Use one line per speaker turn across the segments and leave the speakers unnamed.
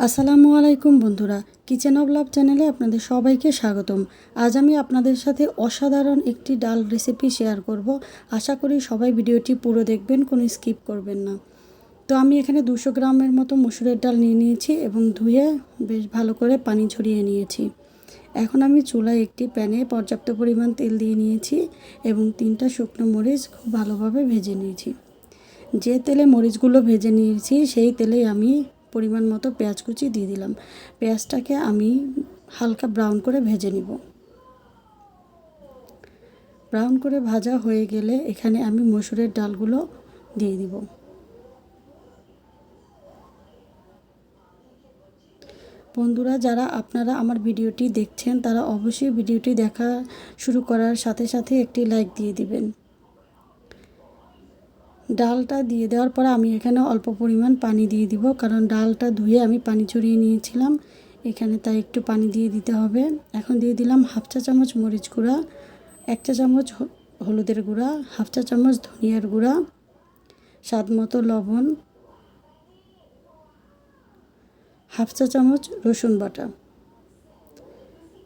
আসসালামু আলাইকুম বন্ধুরা, কিচেন অব লাভ চ্যানেলে আপনাদের সবাইকে স্বাগতম। আজ আমি আপনাদের সাথে অসাধারণ একটি ডাল রেসিপি শেয়ার করব। আশা করি সবাই ভিডিওটি পুরো দেখবেন, কোনো স্কিপ করবেন না। তো আমি এখানে দুশো গ্রামের মতো মসুরের ডাল নিয়ে নিয়েছি এবং ধুয়ে বেশ ভালো করে পানি ঝরিয়ে নিয়েছি। এখন আমি চুলায় একটি প্যানে পর্যাপ্ত পরিমাণ তেল দিয়ে নিয়েছি এবং তিনটা শুকনো মরিচ খুব ভালোভাবে ভেজে নিয়েছি। যে তেলে মরিচগুলো ভেজে নিয়েছি, সেই তেলেই আমি পরিমাণ মতো পেঁয়াজ কুচি দিয়ে দিলাম। পেঁয়াজটাকে আমি হালকা ব্রাউন করে ভেজে নিব। ব্রাউন করে ভাজা হয়ে গেলে এখানে আমি মসুরের ডালগুলো দিয়ে দিব। বন্ধুরা, যারা আপনারা আমার ভিডিওটি দেখছেন, তারা অবশ্যই ভিডিওটি দেখা শুরু করার সাথে সাথে একটি লাইক দিয়ে দিবেন। ডালটা দিয়ে দেওয়ার পরে আমি এখানে অল্প পরিমাণ পানি দিয়ে দিব। কারণ ডালটা ধুয়ে আমি পানি ছড়িয়ে নিয়েছিলাম। এখানে তাই একটু পানি দিয়ে দিতে হবে। এখন দিয়ে দিলাম হাফ চা চামচ মরিচ গুঁড়া, এক চা চামচ হলুদের গুঁড়া, হাফ চা চামচ ধনিয়ার গুঁড়া, স্বাদ মতো লবণ, হাফ চা চামচ রসুন বাটা,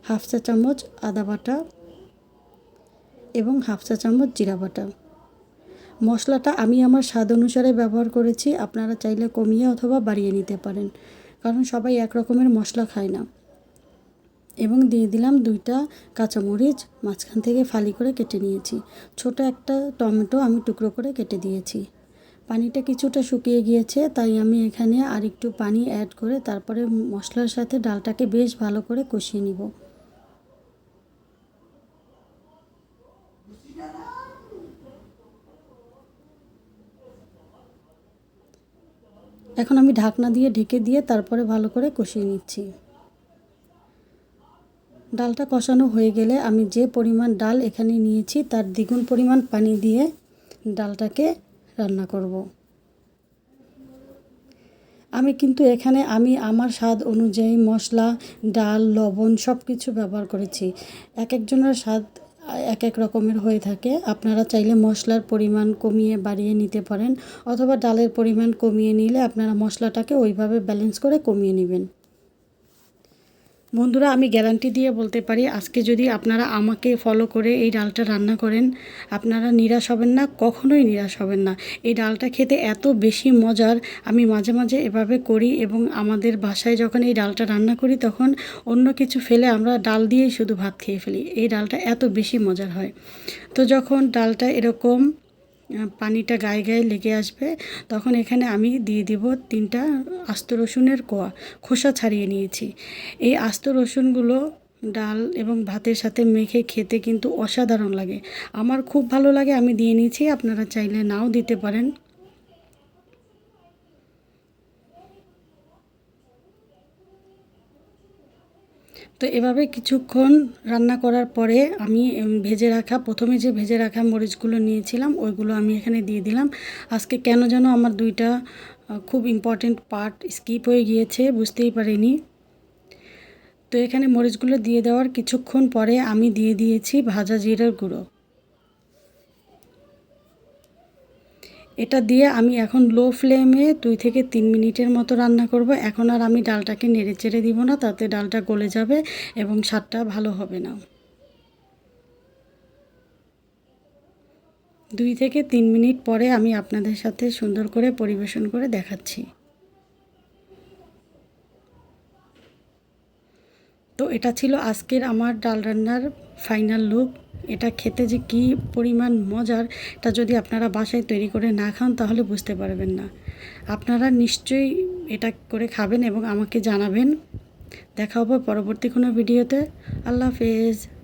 হাফ চা চামচ আদা বাটা এবং হাফ চা চামচ জিরা বাটা। মশলাটা আমি আমার স্বাদ অনুসারে ব্যবহার করেছি, আপনারা চাইলে কমিয়ে অথবা বাড়িয়ে নিতে পারেন। কারণ সবাই এক রকমের মশলা খায় না। এবং দিয়ে দিলাম দুইটা কাঁচামরিচ, মাঝখান থেকে ফালি করে কেটে নিয়েছি। ছোট একটা টমেটো আমি টুকরো করে কেটে দিয়েছি। পানিটা কিছুটা শুকিয়ে গিয়েছে, তাই আমি এখানে আর একটু পানি অ্যাড করে তারপরে মশলার সাথে ডালটাকে বেশ ভালো করে কষিয়ে নিব। এখন আমি ঢাকনা দিয়ে ঢেকে দিয়ে তারপরে ভালো করে কষিয়ে নিচ্ছি। ডালটা কষানো হয়ে গেলে আমি যে পরিমাণ ডাল এখানে নিয়েছি তার দ্বিগুণ পরিমাণ পানি দিয়ে ডালটাকে রান্না করব। আমি কিন্তু এখানে আমি আমার স্বাদ অনুযায়ী মশলা, ডাল, লবণ সব কিছু ব্যবহার করেছি। এক একজনের স্বাদ এক এক রকমের হয়ে থাকে। আপনারা চাইলে মশলার পরিমাণ কমিয়ে বাড়িয়ে নিতে পারেন, অথবা ডালের পরিমাণ কমিয়ে নিলে আপনারা মশলাটাকে ওইভাবে ব্যালেন্স করে কমিয়ে নেবেন। বন্ধুরা, আমি গ্যারান্টি দিয়ে বলতে পারি, আজকে যদি আপনারা আমাকে ফলো করে এই ডালটা রান্না করেন, আপনারা নিরাশ হবেন না, কখনোই নিরাশ হবেন না। এই ডালটা খেতে এত বেশি মজার, আমি মাঝে মাঝে এভাবে করি এবং আমাদের বাসায় যখন এই ডালটা রান্না করি, তখন অন্য কিছু ফেলে আমরা ডাল দিয়েই শুধু ভাত খেয়ে ফেলি। এই ডালটা এত বেশি মজার হয়। তো যখন ডালটা এরকম পানিটা গায়ে গায়ে লেগে আসবে, তখন এখানে আমি দিয়ে দিব তিনটা আস্ত রসুনের কোয়া, খোসা ছাড়িয়ে নিয়েছি। এই আস্ত রসুনগুলো ডাল এবং ভাতের সাথে মেখে খেতে কিন্তু অসাধারণ লাগে। আমার খুব ভালো লাগে, আমি দিয়ে নিয়েছি, আপনারা চাইলে নাও দিতে পারেন। তো এভাবে কিছুক্ষণ রান্না করার পরে আমি ভেজে রাখা, প্রথমে যে ভেজে রাখা মরিচগুলো নিয়েছিলাম, ওইগুলো আমি এখানে দিয়ে দিলাম। আজকে কেন যেন আমার দুইটা খুব ইম্পর্টেন্ট পার্ট স্কিপ হয়ে গিয়েছে, বুঝতেই পারিনি। তো এখানে মরিচগুলো দিয়ে দেওয়ার কিছুক্ষণ পরে আমি দিয়ে দিয়েছি ভাজা জিরার গুঁড়ো। এটা দিয়ে আমি এখন লো ফ্লেমে দুই থেকে তিন মিনিটের মতো রান্না করব। এখন আর আমি ডালটাকে নেড়ে চেড়ে দিব না, তাতে ডালটা গলে যাবে এবং স্বাদটা ভালো হবে না। দুই থেকে তিন মিনিট পরে আমি আপনাদের সাথে সুন্দর করে পরিবেশন করে দেখাচ্ছি। তো এটা ছিল আজকের আমার ডাল রান্নার ফাইনাল লুক এটা খেতে যে কি পরিমাণ মজার এটা যদি আপনারা বাসায় তৈরি করে না খান, তাহলে বুঝতে পারবেন না। আপনারা নিশ্চয়ই এটা করে খাবেন এবং আমাকে জানাবেন। দেখা হবে পরবর্তী কোনো ভিডিওতে। আল্লাহ হাফেজ।